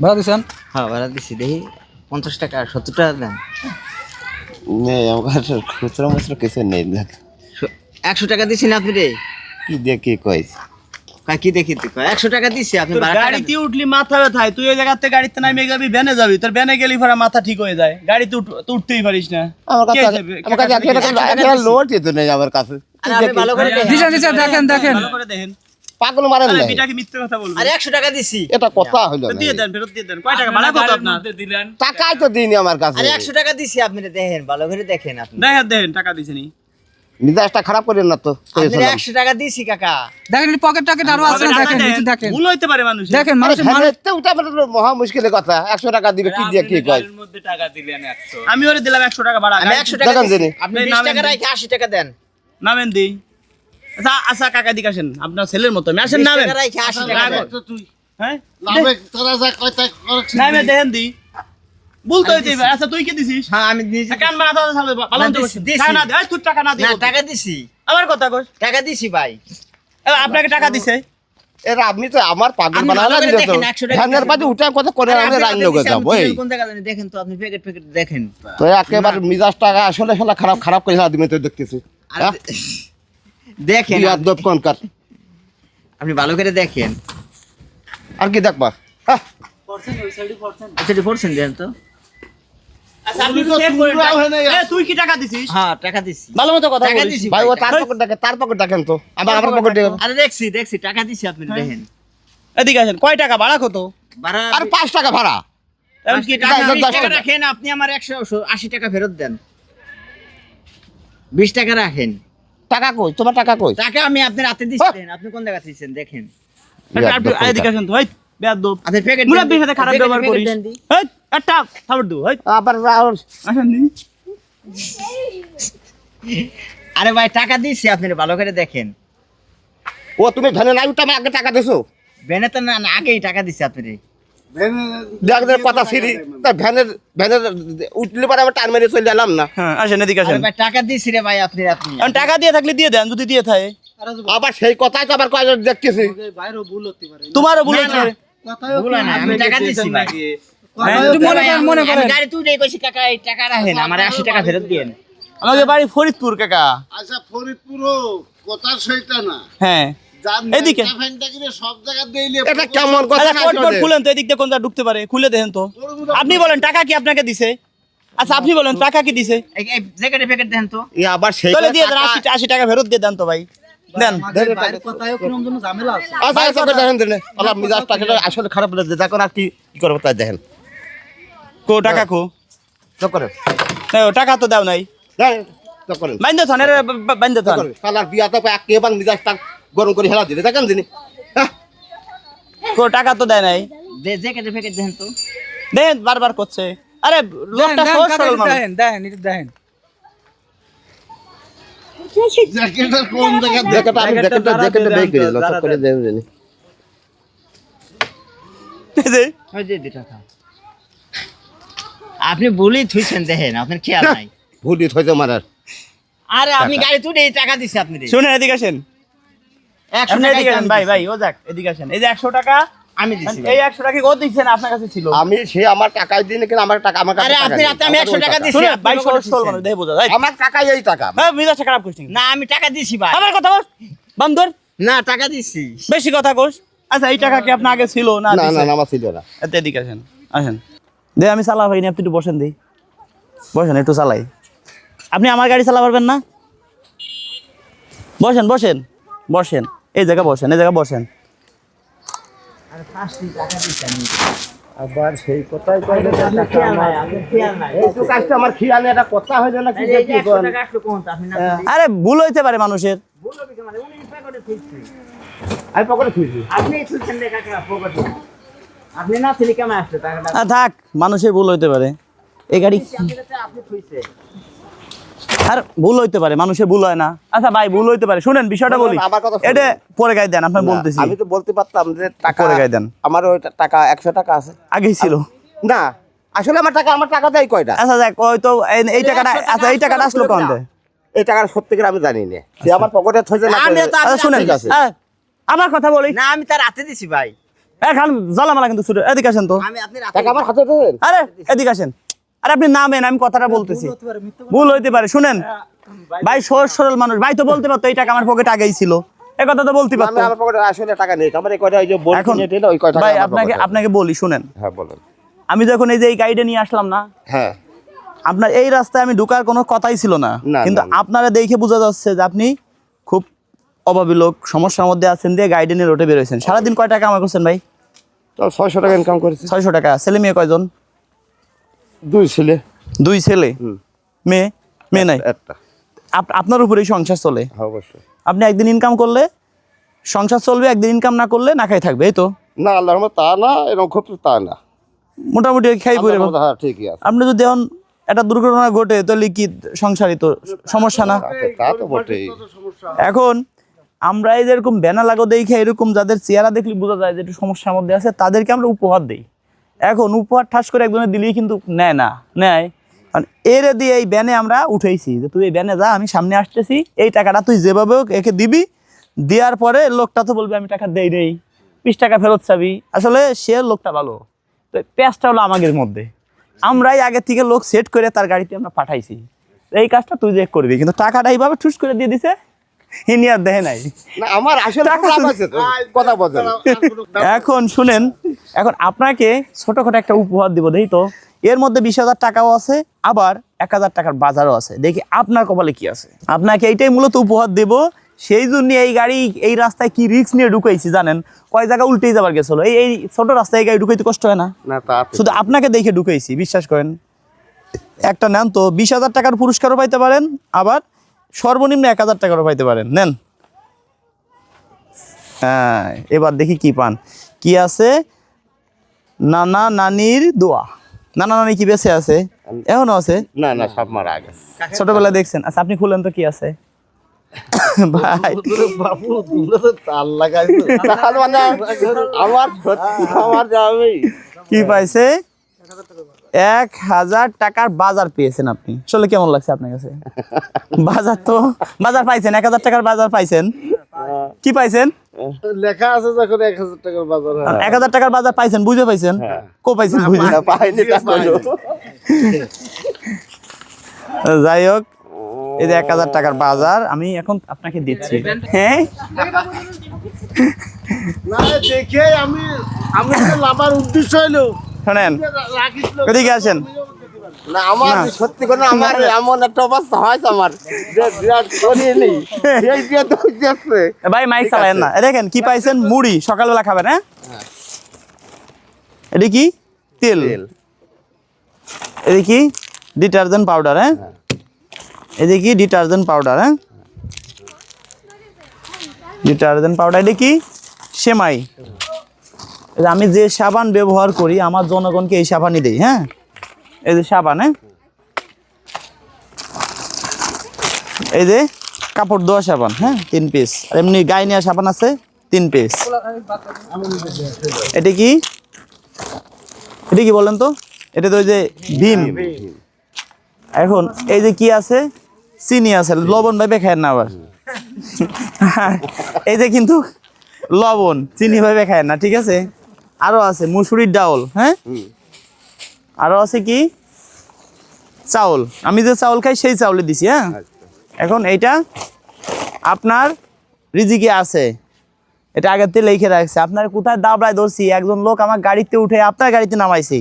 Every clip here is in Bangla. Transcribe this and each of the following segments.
ভাড়া দিছেন? হ্যাঁ ভাড়া দিছি। দেখি পঞ্চাশ টাকা সত্তর টাকা দেন। নেই আমার কাছে খুচরা মুচরা কিছু নেই একশো টাকা দিছি না আপনি রে? কি দিয়ে কি কি দেখি তুই একশো টাকা দিছি আপনি গাড়িতে উঠলি মাথা ব্যথায় তুই ওই জায়গাতে গাড়িতে নামে যাবি ভ্যানে যাবি। তোর ভ্যানে গেলি পরে মাথা ঠিক হয়ে যায়। গাড়িতে উঠ- উঠতেই পারিস না। আমার কাছে তো নেই আমার কাছে। দেখেন। দেখেন। পাগল মারেন আরে নাই। কি মিথ্যে কথা বলবে। আরে একশো টাকা দিছি। এটা কথা হইল না দিয়ে দেন ফেরত দিয়ে দেন। কয় টাকা? ভাড়া কত আপনার? টাকাই তো দিইনি আমার কাছে। আরে একশো টাকা দিছি আপনি দেখেন ভালো করে দেখেন আপনি। দেখেন দেখেন টাকা দিছেনি মিজাজটা খারাপ করেন না তো আপনি কইছিলাম। একশো টাকা দিছি কাকা। দেখেন পকেট টকেট আরও আছে না দেখেন নিচে দেখেন। ভুল হইতে পারে মানুষ দেখেন আরে মানুষের মানুষ ভ্যানেতে উঠা বেটা মহা মুশকিলের কথা। একশো টাকা দিবে কি দিয়ে কি কয়? আমি ওরে দিলাম একশো টাকা ভাড়া। আমি একশো টাকা দেখেন দিছি। আপনি আপনি বিশ নামেন টাকা দিন। রাখে আশি টাকা দেন। নামেন দি আচ্ছা আচ্ছা কাকা দিকে আসেন। আপনার ছেলের মতো। আমি আসেন নামেন। দেন হ্যাঁ? নামে দেখেন দি। হইতে আচ্ছা তুই কি দিছিস? হ্যাঁ আমি কান মারা সামনে। টাকা না দে। তুই টাকা না না টাকা দিছি। আমার কথা কস। টাকা দিছি ভাই। আপনাকে টাকা দিছে? এরা আপনি তো আমার পাগল আপনি বানালে ভালো করে দিলে তো দেখেন, উঠা কথা করে আমি আপনি রাইন টাকা লোকে দিছি, যাব আপনি এই। কোন জায়গা জানি দেখেন তো আপনি প্যাকেট প্যাকেট দেখেন। তো একেবারে মিজাজ টাকা আসলে খারাপ খারাপ করে তো দেখতেছি। আরে হ্যাঁ? দেখেন কোনকার। আপনি ভালো করে দেখেন। আর কি দেখবা? হ্যাঁ পড়ছেন দেন তো। আচ্ছা তুই কি টাকা দিছিস? হ্যাঁ টাকা দিছি। ভালো মতো কথা টাকা বলিস। দিছি ভাই ও তার পকেট দেখে তার পকেট দেখেন তো। আমার আমার পকেট আরে দেখছি দেখছি টাকা দিছি আপনি দেখেন। এদিকে আসেন কয় টাকা? ভাড়া কত? ভাড়া আর পাঁচ টাকা ভাড়া। কি টাকা। রাখেন? আপনি আমার একশো আশি টাকা ফেরত দেন। বিশ টাকা রাখেন। টাকা কই? তোমার টাকা কই? টাকা আমি আপনার হাতে দিচ্ছেন আপনি কোন জায়গা দিচ্ছেন দেখেন। আপনি এদিকে আসেন তো হেই বেয়াদব। আপনার প্যাকেট মুরাব্বির সাথে খারাপ ব্যবহার করিস। হেই একটা থাবড় দু হেই আবার আসেন দি। আরে ভাই টাকা দিচ্ছি আপনি ভালো করে দেখেন। ও তুমি ভ্যানে নাই উঠে আগে টাকা দিছো? বেনে তো না না, আগেই টাকা দিচ্ছি আপনি দেখ দেখ কথা সিরি তা ভ্যানের ভ্যানের উঠলে পরে আবার টান মেরে চলে এলাম না। হ্যাঁ আসেন এদিকে আসেন। ভাই টাকা দিচ্ছি রে ভাই আপনি আপনি। টাকা দিয়ে থাকলে দিয়ে দেন যদি দিয়ে থাকে। আবার সেই কথাই তো আবার কয় দেখতেছি। তোমারও ভুল হচ্ছে না, ভুল না, আমি টাকা দিচ্ছি ভাই। হ্যাঁ, একটু মনে করেন মনে আমি করেন গাড়ি তুলে কইছি কাকা এই টাকা রাখেন আমার আশি টাকা ফেরত দিয়েন। আমাদের বাড়ি ফরিদপুর কাকা। আচ্ছা ফরিদপুরও কথা সেইটা না। হ্যাঁ। এদিকে। নেতা ফেনটা কিনে সব জায়গা দিলে এটা কেমন কথা কোট কোট আসলে? খুলেন তো? এদিক দিয়ে কোনটা ঢুকতে পারে? খুলে দেখেন তো। আপনি বলেন টাকা কি আপনাকে দিছে? আচ্ছা আপনি বলেন টাকা কি দিছে? জ্যাকেটে প্যাকেট দেন তো। এ আবার সেই তাহলে দিয়ে দেন টাকা- আশি আশি টাকা ফেরত দিয়ে দেন তো ভাই। দেন আচ্ছা আচ্ছা করে দেখেন দিনে আল্লাহ মিজাজ টাকা আসলে খারাপ লাগে দেখো আর কি কি করব তাই দেখেন। কো টাকা কো? চক করেন। টাকা তো দাও নাই। দেখেন, চক করেন। বাইন্দে থান বাইন্দে থান। কালার বিয়া তো একেবারে মিজাজটা গরম করে হেলা দিলে দেখেন দিনে। হ্যাঁ। কো টাকা তো দেয় নাই। জ্যাকেটে দেন তো। দেন বারবার করছে। আরে লোকটা সহজ সরল মানুষ। এটা কোন জায়গা জ্যাকেটটা আমি জ্যাকেটটা জ্যাকেটটা বের করে দিলাম করে দেন আপনি বলেই থুইছেন দেখেন আপনার খেয়াল নাই। ভুলি হইতে মারার। আরে আমি গাড়ি তুলে এই টাকা দিছি আপনি শুনে এদিকে আসেন। একশো আপনি টাকা এদিকে ভাই ভাই ও যাক এদিকে আসেন। এই যে একশো টাকা আমি দিছি এই একশো টাকা ও দিচ্ছেন আপনার কাছে ছিল? আমি সে আমার টাকাই দিন কিন্তু আমার টাকা আমার আরে আপনি রাতে আমি আমার একশো ওই টাকা দিছি ভাই সরল দিছেন? মানুষ বোঝা যায় আমার টাকাই এই টাকা। হ্যাঁ মিজাজটা খারাপ করছিস না আমি টাকা দিছি ভাই। আমার কথা বল। বান্দর না টাকা দিছি। বেশি কথা কোস আচ্ছা এই টাকা কি আপনার আগে ছিল না না দিছে? না না, আমার ছিল না। এদিকে আসেন আসেন। দে আমি চালা ভাই আপনি একটু বসেন দিই। বসেন একটু চালাই। আপনি আমার গাড়ি চালা পারবেন না? বসেন বসেন বসেন। এই জায়গা বসেন এই জায়গা বসেন। আবার সেই কথাই কইলে এই কাজটা আমার খেয়ালে একটা কথা হইল না কি যে কি একশো করেন টাকা আসলো কোন আপনি না আরে ভুল হইতে পারে মানুষের। মানে? উনি প্যাকেটে থুইছে আমি পকেটে খুঁজছি আপনি থুইছেন কাকা পকেটে। আপনি না ছিলি কেমন টাকাটা? থাক মানুষের ভুল হইতে পারে। এই গাড়ি আপনি থুইছে। আর ভুল হইতে পারে মানুষের ভুল হয় না। আচ্ছা ভাই ভুল হইতে পারে। শুনেন বিষয়টা বলি। আমার কথা এটা পরে গাই দেন আপনার বলতেছি। আমি তো বলতে পারতাম যে টাকা করে গায়ে দেন। আমার ওই টাকা একশো টাকা আছে। আগেই ছিল। না আসলে আমার টাকা আমার টাকা দেয় কয়টা? আচ্ছা দেখ ওই তো এই- টাকাটা আচ্ছা এই টাকাটা আসলো কোন দে এই টাকার সত্যি করে আমি জানি না। সে আমার পকেটে থইছে না আমি তো আপনি আচ্ছা শুনেন। আ, আমার কথা বলি। না আমি তার হাতে দিছি ভাই। এ খান জ্বালামালা কিন্তু ছুটে এদিকে আসেন তো। আমি আপনি টাকা আমার হাতে দেবেন আরে এদিকে আসেন। আরে আপনি নামেন আমি কথাটা বলতেছি। ভুল হইতে পারে শুনেন। ভাই সহজ সরল মানুষ। ভাই তো বলতে পারতো এই টাকা আমার পকেটে আগেই ছিল। এই কথা তো বলতে আমি পারতো। আমার পকেটে আসলে টাকা নেই। আমার এই কয়টা ওই যে এখন ওই কয়টা ভাই আপনাকে আপনাকে বলি শুনেন। হ্যাঁ বলেন। আমি যখন এই যে এই গাড়িটা নিয়ে আসলাম না হ্যাঁ। আপনার এই রাস্তায় আমি ঢুকার কোনো কথাই ছিল না। কিন্তু। আপনারা দেখে বোঝা যাচ্ছে যে আপনি খুব অভাবী লোক সমস্যার মধ্যে আছেন দিয়ে গাড়ি নিয়ে রোটে বেরোয়েছেন সারাদিন কয় টাকা কামাই করছেন ভাই? ছয়শো টাকা ইনকাম করেছি। ছয়শো টাকা। ছেলে মেয়ে কয়জন? দুই ছেলে। দুই ছেলে? মেয়ে? মেয়ে নাই? একটা। আপ- আপনার উপরেই সংসার চলে? হ্যাঁ অবশ্যই। আপনি একদিন ইনকাম করলে সংসার চলবে একদিন ইনকাম না করলে না খাই থাকবে এই তো? না আল্লাহ তা না এরকম খুব তা না। মোটামুটি খাই পরে হ্যাঁ ঠিকই আছে। আপনি যদি এখন একটা দুর্ঘটনা ঘটে তাহলে কি সংসারই তো সমস্যা না? তা তো- বটেই। এখন আমরা এই যেরকম ব্যানা লাগো দেখে এরকম যাদের চেহারা দেখলে বোঝা যায় যে একটু সমস্যার মধ্যে আছে তাদেরকে আমরা উপহার দিই। এখন উপহার ঠাস করে একজনের দিলেই কিন্তু নেয় না, নেয়। কারণ এরে দিয়ে এই ব্যানে আমরা উঠেইছি যে তুই এই ব্যানে যা, আমি সামনে আসতেছি, এই টাকাটা তুই যেভাবে হোক একে দিবি, দেওয়ার পরে লোকটা তো বলবে, আমি টাকা দেই নেই, বিশ টাকা ফেরত চাবি। আসলে সে লোকটা ভালো। তো পেঁয়াজটা হলো আমাদের মধ্যে। আমরাই আগে থেকে লোক সেট করে তার গাড়িতে আমরা পাঠাইছি। এই কাজটা তুই যে করবি, কিন্তু টাকাটা এইভাবে ঠুস করে দিয়ে দিছে ইনি আর দেয় নাই। আমার আসলে। কথা বলেন এখন শুনেন এখন আপনাকে ছোটখাটো একটা উপহার দিব দেখি তো। এর মধ্যে বিশ হাজার টাকাও আছে আবার এক হাজার টাকার বাজারও আছে। দেখি আপনার কপালে কি আছে। আপনাকে এইটাই মূলত উপহার দেব সেই জন্য এই গাড়ি এই রাস্তায় কি রিক্স নিয়ে ঢুকাইছি জানেন? কয় জায়গা উল্টেই যাবার গেছিল। এই এই ছোট রাস্তায় এই গাড়ি ঢুকাইতে কষ্ট হয় না? শুধু আপনাকে দেখে ঢুকাইছি বিশ্বাস করেন। একটা নেন তো বিশ হাজার টাকার পুরস্কারও পাইতে পারেন আবার সর্বনিম্ন এক হাজার টাকারও পাইতে পারেন। নেন। হ্যাঁ এবার দেখি কি পান। কি আছে? নানা নানির দোয়া। নানা নানি কি বেঁচে আছে? এখনও আছে? না না সব মারা আগে ছোটবেলায় দেখছেন। আচ্ছা আপনি খুলেন তো কি আছে? ভাই। বাবু মানে আমার আমার কি পাইছে? এক হাজার টাকার বাজার পেয়েছেন আপনি। আসলে কেমন লাগছে আপনার কাছে? বাজার তো বাজার পাইছেন এক হাজার টাকার বাজার পাইছেন। কি পাইছেন? লেখা আছে যখন এক হাজার টাকার বাজার এক হাজার টাকার বাজার পাইছেন বুঝে পাইছেন? কো পাইছেন বুঝে? পাইনি যাই হোক এই যে এক হাজার টাকার বাজার আমি এখন আপনাকে দিচ্ছি। হ্যাঁ? না দেখে আমি আমি লাভার উদ্দেশ্য হইল। শোনেন এদিকে আসেন। না আমার সত্যি করে আমার এমন একটা অবস্থা আমার ভাই মাইক চালায়েন না। দেখেন কি পাইছেন? মুড়ি সকালবেলা খাবেন হ্যাঁ? এটা কি? তেল। তেল। এটা কি? ডিটারজেন্ট পাউডার হ্যাঁ? এটা কি? ডিটারজেন্ট পাউডার হ্যাঁ? ডিটারজেন্ট পাউডার এটা কি? সেমাই। আমি যে সাবান ব্যবহার করি, আমার জনগণকে এই সাবানই দেই হ্যাঁ? এই যে সাবান হ্যাঁ? এই যে কাপড় ধোয়া সাবান হ্যাঁ? তিন পিস আর এমনি গায়ে নেওয়া সাবান আছে, তিন পিস এটা কি? এটা কি বলেন তো? এটা তো ওই যে ভীম। এখন, এই যে কি আছে? চিনি আছে, লবণ ভাইবে খায় না আবার। এই যে কিন্তু লবণ, চিনি ভাইবে খায় না, ঠিক আছে? আরও আছে মুসুরির ডাউল হ্যাঁ? আরও আছে কি? চাউল। আমি যে চাউল খাই সেই চাউলে দিছি হ্যাঁ? এখন এইটা আপনার রিজিকে আছে। এটা আগের থেকে লিখে রাখছে। আপনার কোথায় দাবড়ায় ধরছি? একজন লোক আমার গাড়িতে উঠে আপনার গাড়িতে নামাইছি।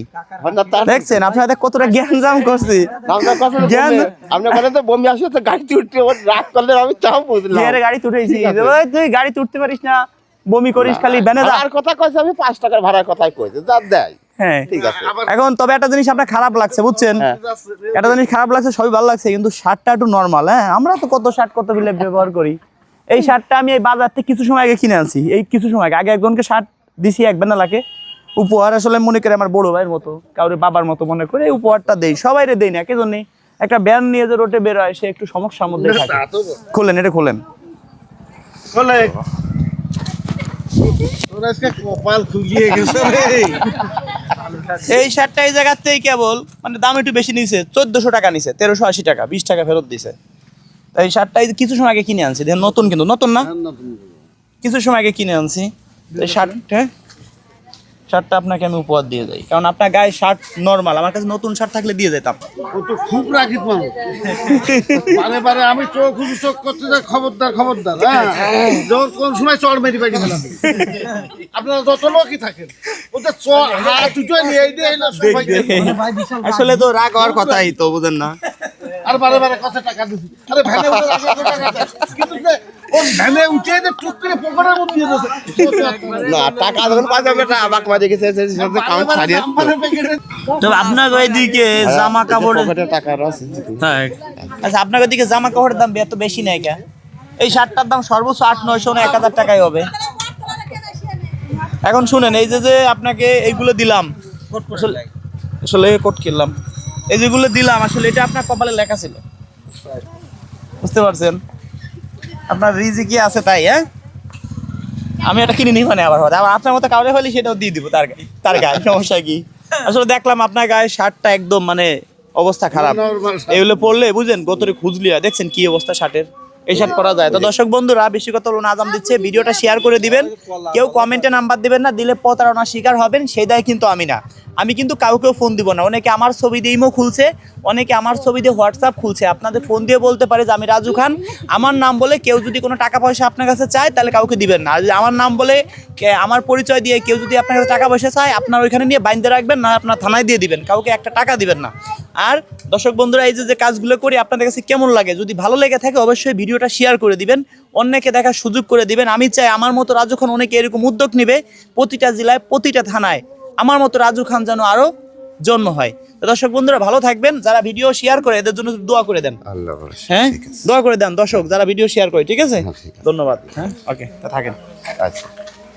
দেখছেন? আপনাদের কতটা জ্ঞান জাম করছি। আপনার জ্ঞান- আপনার কথা তো বমি আসে তো গাড়িতে উঠতে ওর করলে আমি তাও বুঝলাম। গাড়িতে উঠেছি? ওই তুই গাড়িতে উঠতে পারিস না। বমি করিস খালি ভ্যানে যা। আর কথা কইছে আমি পাঁচ টাকার ভাড়ার কথাই কইছে যা দেয়। হ্যাঁ। ঠিক আছে। এখন তবে একটা জিনিস আপনার খারাপ লাগছে বুঝছেন? হ্যাঁ। একটা জিনিস খারাপ লাগছে সবই ভালো লাগছে কিন্তু শার্টটা একটু নর্মাল হ্যাঁ? আমরা তো কত শার্ট কত বিলে ব্যবহার করি। এই শার্টটা আমি এই বাজার থেকে কিছু সময় আগে কিনে আনছি। এই কিছু সময় আগে আগে একজনকে শার্ট দিছি এক বেনালাকে উপহার আসলে মনে করে আমার বড় ভাইয়ের মতো কাউরে বাবার মতো মনে করে এই উপহারটা দেই সবাইরে দেই না কেজন্য একটা ব্যান নিয়ে যে রোটে বের হয় সে একটু সমস্যার মধ্যে থাকে। খোলেন এটা খোলেন। বলে তোর আজকে কপাল খুলিয়ে গেছে রে এই শার্টটা এই জায়গাতেই কেবল মানে দাম একটু বেশি নিছে চোদ্দশো টাকা নিছে তেরোশো আশি টাকা বিশ টাকা ফেরত দিছে। তাই এই শার্টটা কিছু সময় আগে কিনে আনছি নতুন কিন্তু নতুন না? কিছু সময় আগে কিনে আনছি। এই শার্ট হ্যাঁ শার্টটা আপনাকে আমি উপহার দিয়ে যাই কারণ আপনার গায়ে শার্ট নর্মাল আমার কাছে নতুন শার্ট থাকলে দিয়ে যেতাম ও তো খুব রাগিত মানুষ বারে বারে আমি চোখ খুব চোখ করতে যাই খবরদার খবরদার হ্যাঁ? যখন কোন সময় চড় মেরি পাইনি ফেলাম আপনারা যত লোকই থাকেন ওদের চড় হাত উঠে নিয়ে আসলে তো রাগ হওয়ার কথাই তো বুঝেন না। আর বারে বারে কত টাকা দিছি? আরে ভ্যানে উঠে টাকা কিন্তু যে ভ্যানে উঠে যে টুক করে পকেটের মধ্যে দিয়ে দিয়েছে না টাকা যখন পাওয়া যাবে না বাক মারি গেছে সেই সাথে কাউন্ট ছাড়িয়ে তো আপনার ওইদিকে জামা কাপড়ের টাকা আছে হ্যাঁ। আচ্ছা আপনার ওইদিকে জামা কাপড়ের দাম এত বেশি নাই কে এই শার্টটার দাম সর্বোচ্চ আট নয়শো না এক হাজার টাকাই হবে। এখন শুনেন এই যে যে আপনাকে এইগুলো দিলাম আসলে আসলে কোট কিনলাম। এই যেগুলো দিলাম আসলে এটা আপনার কপালে লেখা ছিল। বুঝতে পারছেন? আপনার রিজি কি আছে তাই হ্যাঁ? আমি এটা কিনে নিই মানে আবার। আবার আপনার মতো কাউরে হলে সেটাও দিয়ে দিব তার গায়ে তার গায়ে সমস্যা কি? আসলে দেখলাম আপনার গায়ে শার্টটা একদম মানে অবস্থা খারাপ। এগুলো পড়লে বুঝলেন গতরে খুঁজলিয়া দেখছেন কি অবস্থা শার্টের? এই শার্ট পরা যায়। তো দর্শক বন্ধুরা বেশি কথা হলো নাজাম দিচ্ছে। ভিডিওটা শেয়ার করে দিবেন। কেউ কমেন্টে নাম্বার দিবেন না দিলে প্রতারণার শিকার হবেন সেই দায় কিন্তু আমি না। আমি কিন্তু কাউকেও ফোন দিব না। অনেকে আমার ছবি দিয়ে ইমো খুলছে, অনেকে আমার ছবি দিয়ে হোয়াটসঅ্যাপ খুলছে। আপনাদের ফোন দিয়ে বলতে পারে যে আমি রাজু খান। আমার নাম বলে কেউ যদি কোনো টাকা পয়সা আপনার কাছে চায়, তাহলে কাউকে দিবেন না। আর আমার নাম বলে আমার পরিচয় দিয়ে কেউ যদি আপনার কাছে টাকা পয়সা চায়, আপনার ওইখানে নিয়ে বাইন্দে রাখবেন, না আপনার থানায় দিয়ে দিবেন। কাউকে একটা টাকা দিবেন না। আর দর্শক বন্ধুরা, এই যে যে কাজগুলো করি, আপনাদের কাছে কেমন লাগে? যদি ভালো লেগে থাকে, অবশ্যই ভিডিওটা শেয়ার করে দিবেন। অন্যকে দেখার সুযোগ করে দিবেন। আমি চাই আমার মতো রাজু খান অনেকে এরকম উদ্যোগ নেবে। প্রতিটা জেলায়, প্রতিটা থানায় আমার মতো রাজু খান যেন আরও জন্ম হয়। তো দর্শক বন্ধুরা ভালো থাকবেন। যারা ভিডিও শেয়ার করে এদের জন্য দোয়া করে দেন। আল্লাহ হ্যাঁ? দোয়া করে দেন দর্শক যারা ভিডিও শেয়ার করে ঠিক আছে? হ্যাঁ, ঠিক আছে। ধন্যবাদ। হ্যাঁ? ওকে তা থাকেন। আচ্ছা।